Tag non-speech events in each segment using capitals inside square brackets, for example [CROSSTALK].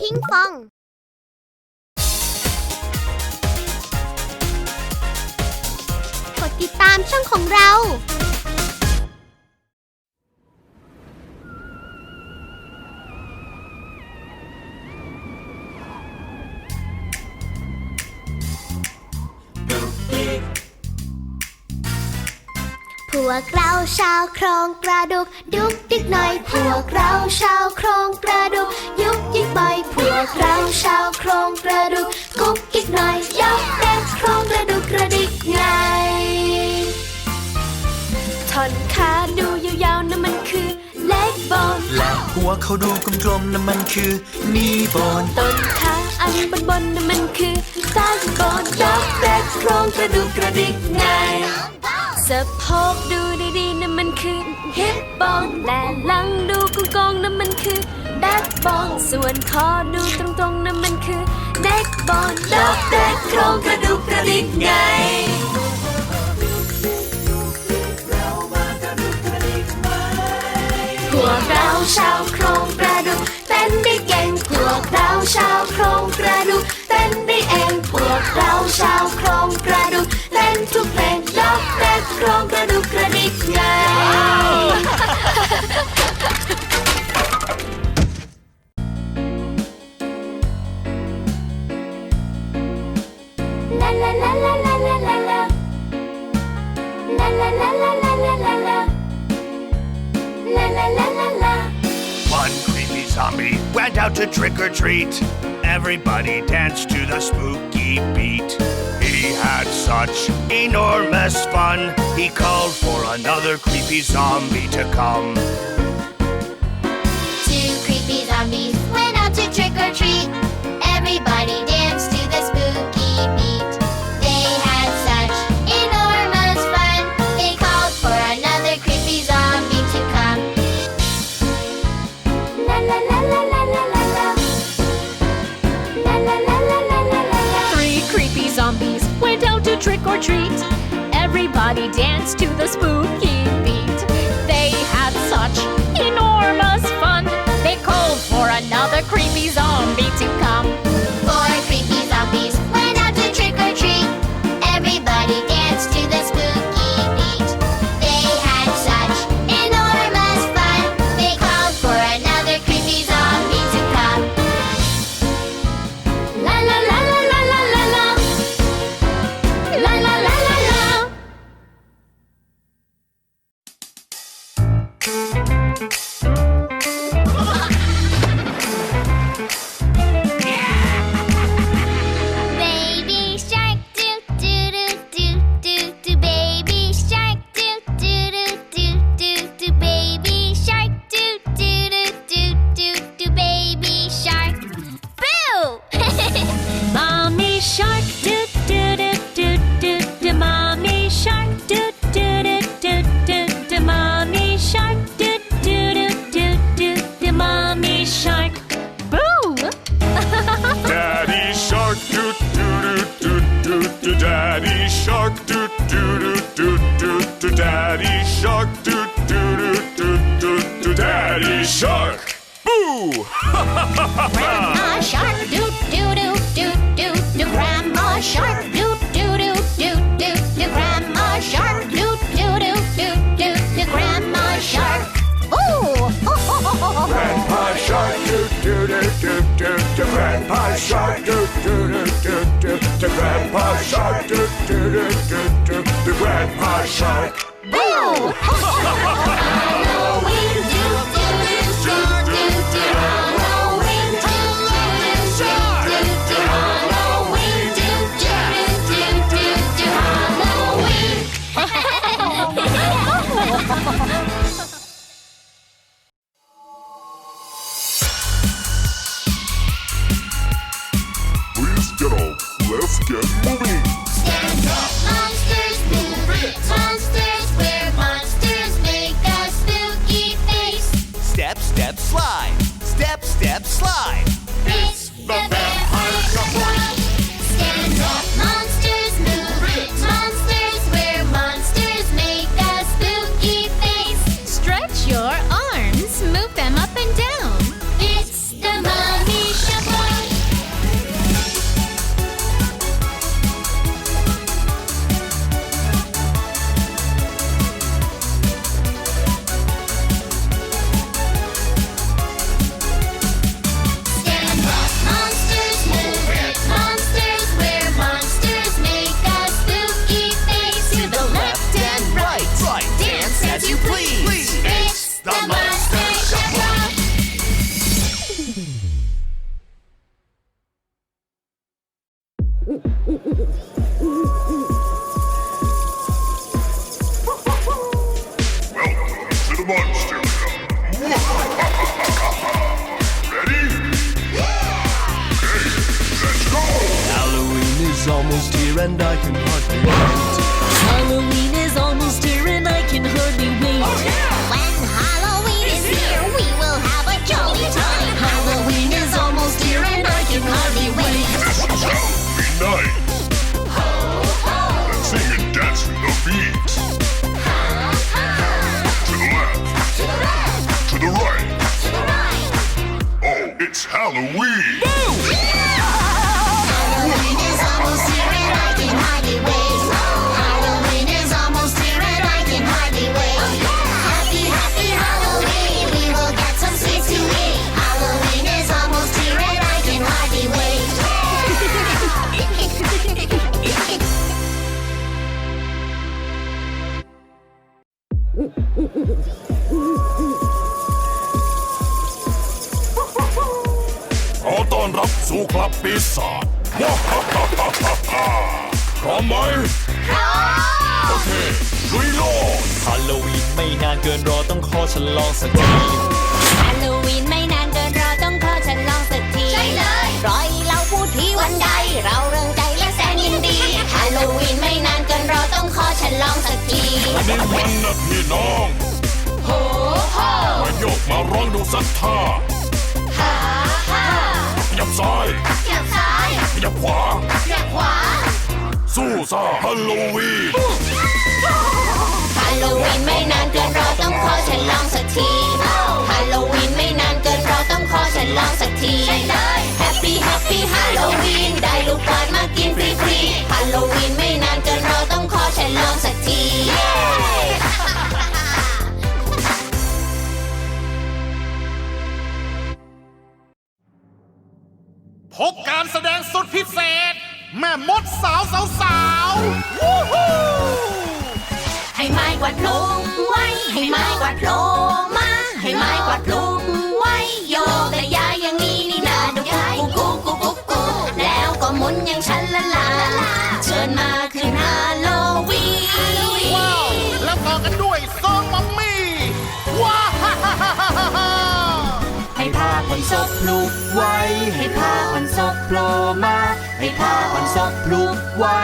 พิงฟองกดติดตามช่องของเรา วกเราชาวโครงกระดูกดุกดิกหน่อยพวกเราชาวโครงกระดูกยุกยิกบ่อยพวกเราชาวโครงกระดูกกุ๊กกิ๊กหน่อยยกเด็กโครงกระดูกกระดิกไงท่อนขาดูยาวๆนั่นมันคือเล็กบอนและหัวเขาดูกลมๆนั่นมันคือนี่บอนต้นขาอันบนบนๆนั่นมันคือใต้บอนยกเด็กโครงกระดูกกระดิกไง สะพกดูดีๆนั่นมันคือฮิปบองและหลังดูกองๆนั่นมันคือแบ็คบองส่วนคอดูตรงๆนั่นมันคือเด็กบอลดอกเด็กโครงกระดูกกระดิกไงพวกเราชาวโครงกระดูกเต้นได้เก่งพวกเราชาวโครงกระดูกเต้นได้เองพวกเราชาวโครงกระดูก เต้นทุกเพลงยกเด็กโครงกระดูกกระดิกไง La la la la la la la la La la la la la la la la La la la la la One creepy zombie went out to trick or treat. Everybody danced to the spooky beat. Such enormous fun. He called for another creepy zombie to come. The spooky Shark! Boo! Grandma Shark, doo doo doo doo doo. do. Grandma Shark, doo doo doo doo doo. do. Grandma Shark, doo doo doo doo doo. do. Grandma Shark. boo! Grandpa Shark, doo doo doo doo doo. do. Grandpa Shark, doo doo doo doo doo. do. Grandpa Shark, doo doo doo doo doo. do. Grandpa Shark. Boo! Almost here and I can hardly wait. It's Halloween. Halloween is almost here and I can hardly wait. อมไหมโอเคลุยโลดฮาโลวีนไม่นานเกินรอต้องขอฉลองสักทีฮาโลวีนไม่นานเกินรอต้องขอฉันลองสักทีใช่เลยรอยเราพูดทีวันใด เราเริงใจและแสนยินดีฮาโลวีนไม่นานเกินรอต้องขอฉันลองสักทีอันนี้มันนะพี่น้องโหโหมาโยกมาร้องดูสักท่าฮ่าฮ่าขยับซ้ายขยับซ้ายขยับขวาขยับขวา สู้ซ่าฮาโลวีนฮาโลวีนไม่นานเกินรอต้องขอฉันลองสักทีฮาโลวีนไม่นานเกินรอต้องขอฉันลองสักทีแฮปปี้แฮปปี้ฮาโลวีนได้ลูกบอลมากินฟรีฟรีฮาโลวีนไม่นานเกินรอต้องขอฉันลอง ผ้าพันศพลูกไว้ ให้ผ้าพันศพโผล่มา ให้ผ้าพันศพลูกไว้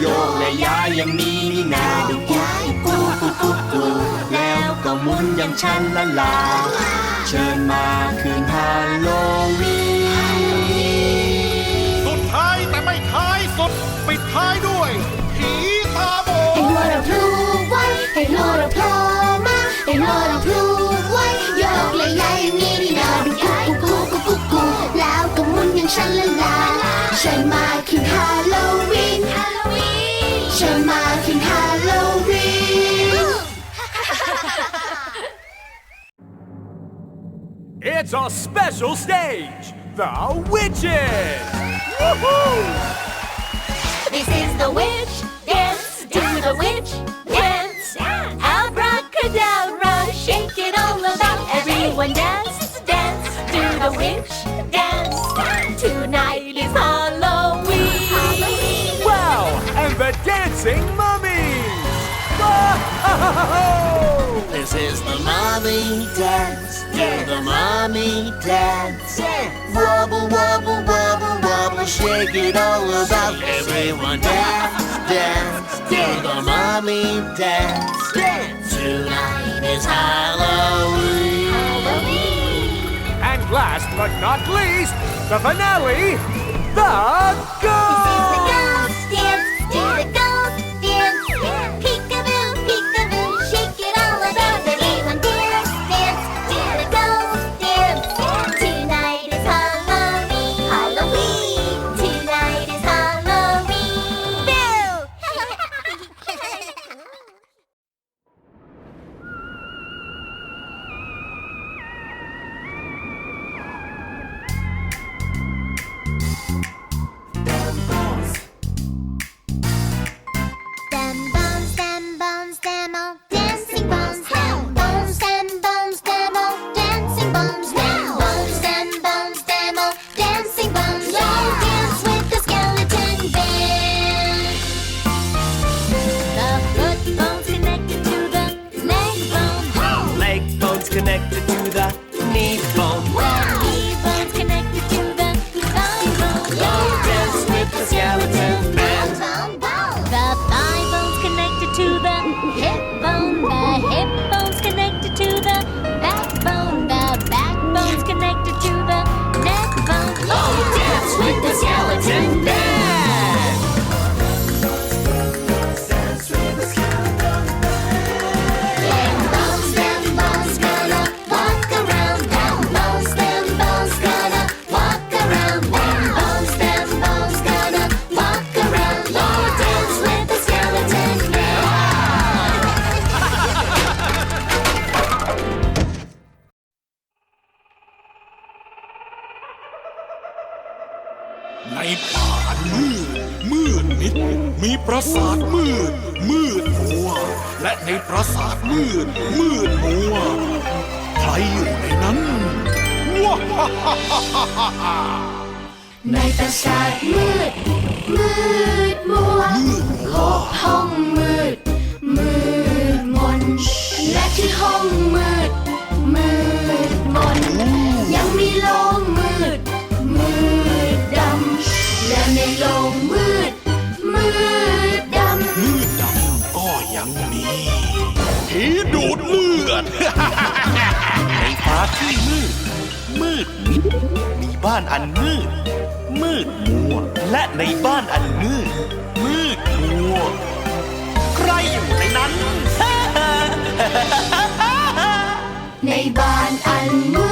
โยกและย้ายอย่างนี้นี่นาดูกูกูกูกูกูแล้วก็หมุนอย่างฉันละลา เชิญมาคืนฮาโลวีนสุดท้ายแต่ไม่ท้ายสุดปิดท้ายด้วย ผีตาโบให้หัวเราพลูไว้ให้หัวเราโผล่มาให้หัวเราพลู 山啦啦，神马 King Halloween Halloween，神马 King Halloween。It's a special stage, the witches. Woohoo! This is the witch dance. Do the witch dance. Abracadabra, shake it all about. Everyone dance, dance. Do the witch dance. The dancing mummies! [LAUGHS] This is the mommy dance. Do the mommy dance. Wobble, wobble, wobble, wobble, shake it all about. Everyone dance, dance. Do the mommy dance. Tonight is Halloween. And last but not least, the finale, the ghost! ในตระาดมืด มืดมัวหบห้องมืด มืดมน และที่ห้องมืด มืดมน ยังมีโลงมืด มืดดำ และในโลงมืด มืดดำ มืดดำก็ยังมีผีดูดเลือด ในฟ้าที่มืด มืดมิดมีบ้านอันมืด มืดมัว และในบ้านอันมืด มืดมัว ใครอยู่ในนั้น ในบ้านอันมืด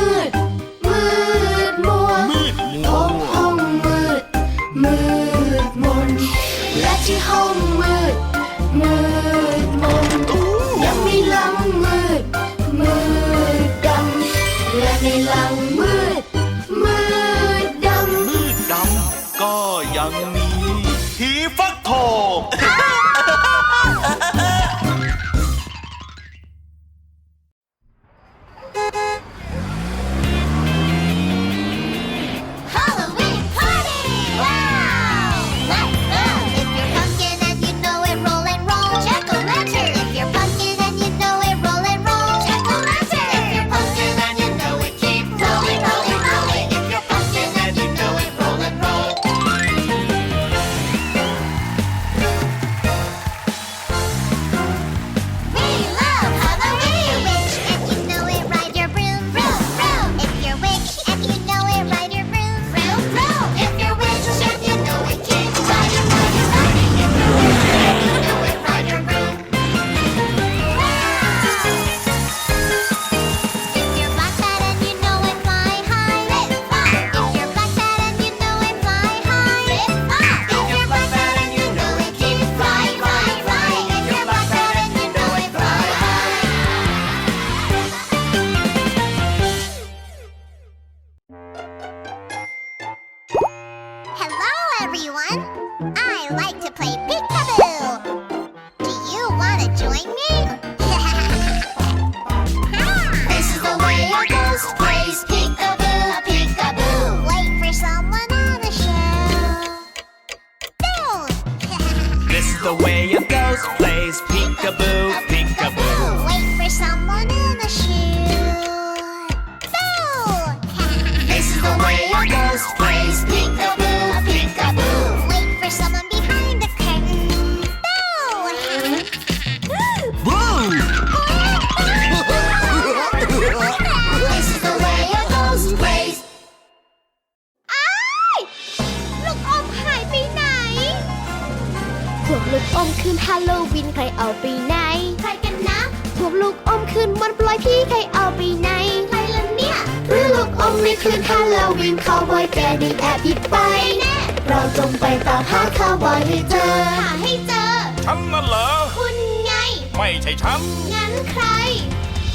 วินคาวบอยแกนี่แอบหยิบไปแน่เราจงไปตามหาคาวบอยให้เจอ หาให้เจอ ฉันนั่นเหรอ คุณไง ไม่ใช่ฉัน งั้นใคร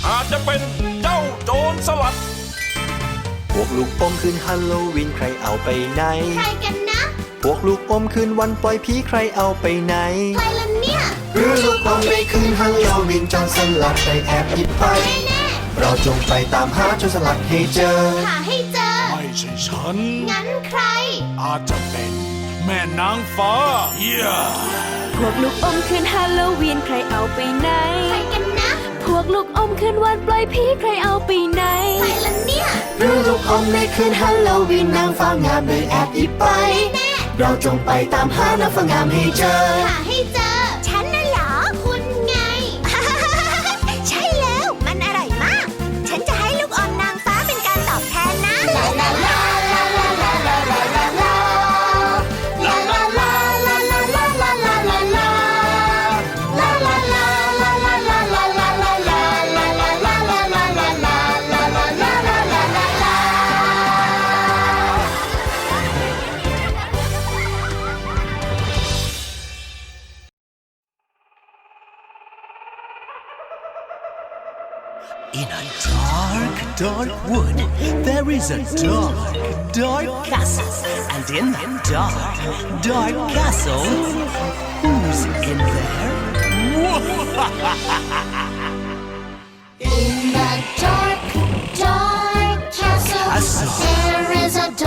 อาจจะเป็นเจ้าโจรสลัด พวกลูกอมคืนฮัลโลวีนใครเอาไปไหน ใครกันนะพวกลูกอมคืนวันปล่อยผีใครเอาไปไหน ใครล่ะเนี่ยหรือลูกอมในคืนฮัลโลวีนจอนสลัดไปแอบหยิบไป แน่เราจงไปตามหาโจรสลัดให้เจอหาให้เจอ ใช่ฉัน งั้นใคร อาจจะเป็น แม่นางฟ้าเยี่ยพวกลูกอมคืนฮาโลวีนใครเอาไปไหน ใครกันนะ พวกลูกอมคืนวันปล่อยพีใครเอาไปไหน ใครล่ะเนี่ยหรือลูกอมในคืนฮาโลวีนนางฟ้างามเลยแอบหยิบไป แน่เราจงไปตามหานางฟ้างามให้เจอ หาให้เจอ is a dark, dark castle. And in that dark, dark castle, who's in there? In the dark, dark castle, there is a dark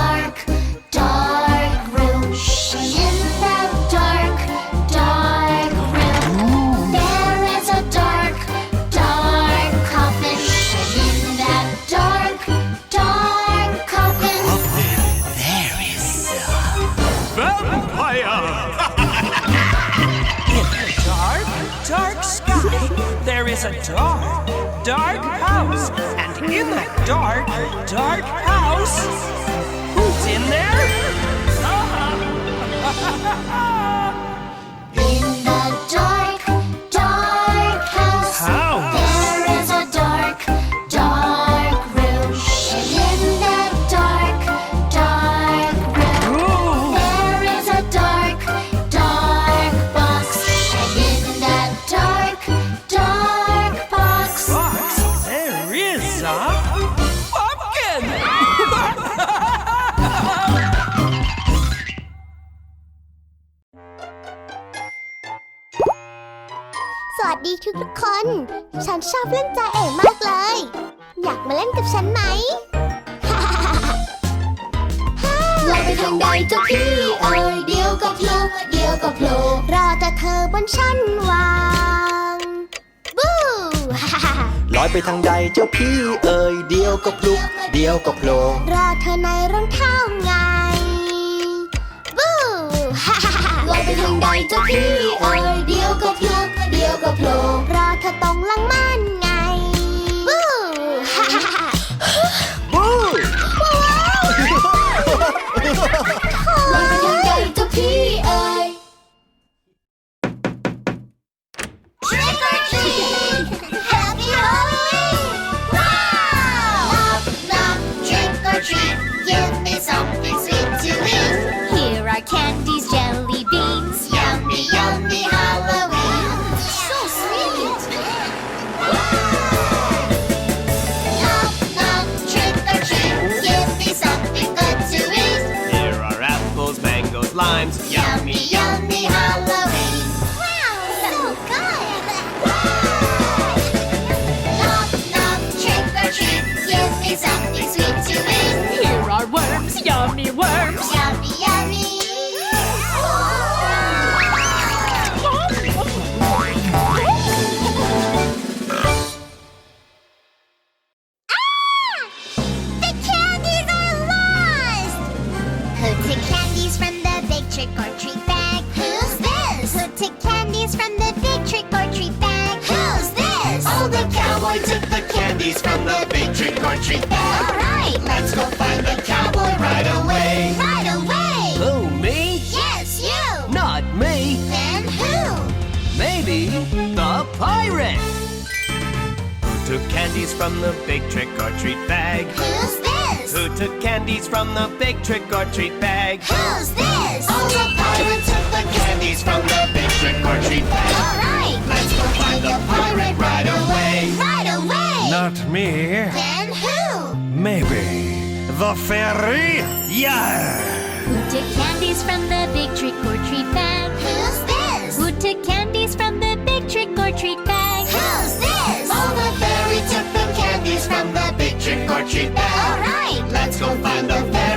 a dark, dark house. And in that dark, dark house, who's in there? [LAUGHS] [LAUGHS] นชอบเล่นจ่าเอ๋มากเลย อยากมาเล่นกับฉันไหมเราไปทางใดเจ้าพี่เอ่ยเดียวก็โผล่เดียวก็โผล่รอแต่เธอบนชั้นวางบู๊ลอยไปทางใดเจ้าพี่เอ่ยเดียวก็พลุกเดียวก็โผล่รอเธอในรองเท้าไงบู๊ลอยไปทางใดเจ้าพี่เอ่ยเดียวก็โผล่เดียวก็โผล่รอเธอตรง from the big trick or treat bag? Who's this? Who took candies from the big trick or treat bag? Who's this? Oh, the pirate took the candies from the big trick or treat bag. Alright, Let's go find the pirate right away. right away! Not me. Then who? Maybe the fairy? Yeah! Who took candies from the big trick or treat bag? Who's this? Who took candies from the big trick or treat bag? Who's this? from the picture court she. All right. Let's go find a bell.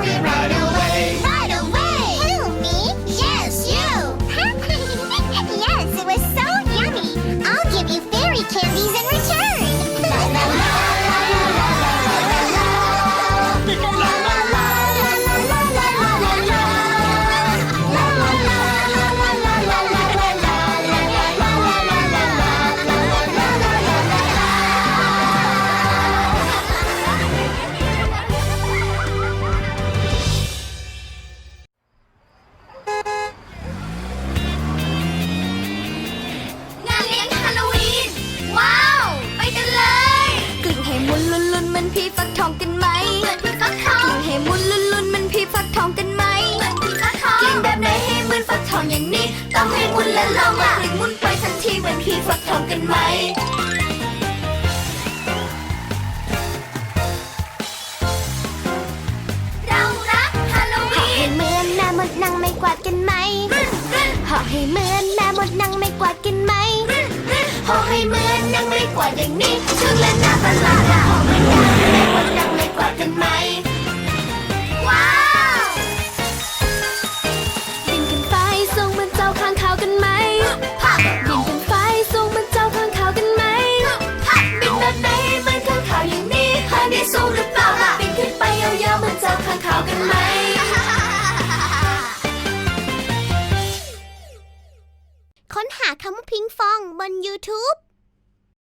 กันไหมห่อให้เหมือนแม่มดนั่งไม่กวาดกันไหมหอให้เหมือนนั่งไม่กวาดอย่างนี้ช่างเล่นน่าประหลาดหอเหมือนแม่มดนั่งไม่กวาดกันไหมว้าวบินกันไปสูงมือนเจ้าข้างขาวกันไหมบินกันไปสูงมือนเจ้าข้างขาวกันไหมบินแบบไหนเหมือนข้างขาวอย่างนี้ข้างนี้สูงหรือเปล่าล่ะบินขึ้นไปยาวๆมือนเจ้าข้างขาวกันไหม ค้นหาคำว่าพิงฟองบน YouTube